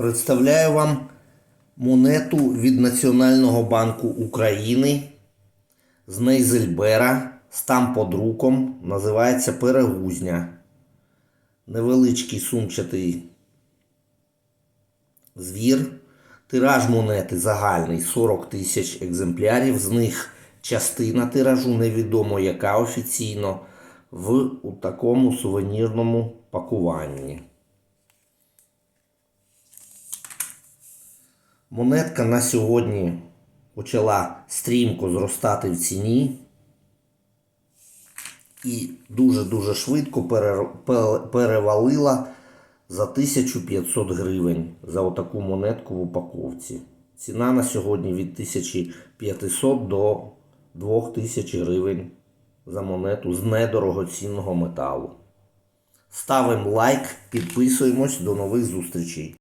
Представляю вам монету від Національного банку України з Нейзельбера з тамподруком. Називається Перегузня. Невеличкий сумчатий звір. Тираж монети загальний 40 тисяч екземплярів. З них частина тиражу, невідомо яка офіційно, в такому сувенірному пакуванні. Монетка на сьогодні почала стрімко зростати в ціні і дуже-дуже швидко перевалила за 1500 гривень за отаку монетку в упаковці. Ціна на сьогодні від 1500 до 2000 гривень за монету з недорогоцінного металу. Ставимо лайк, підписуємось, до нових зустрічей.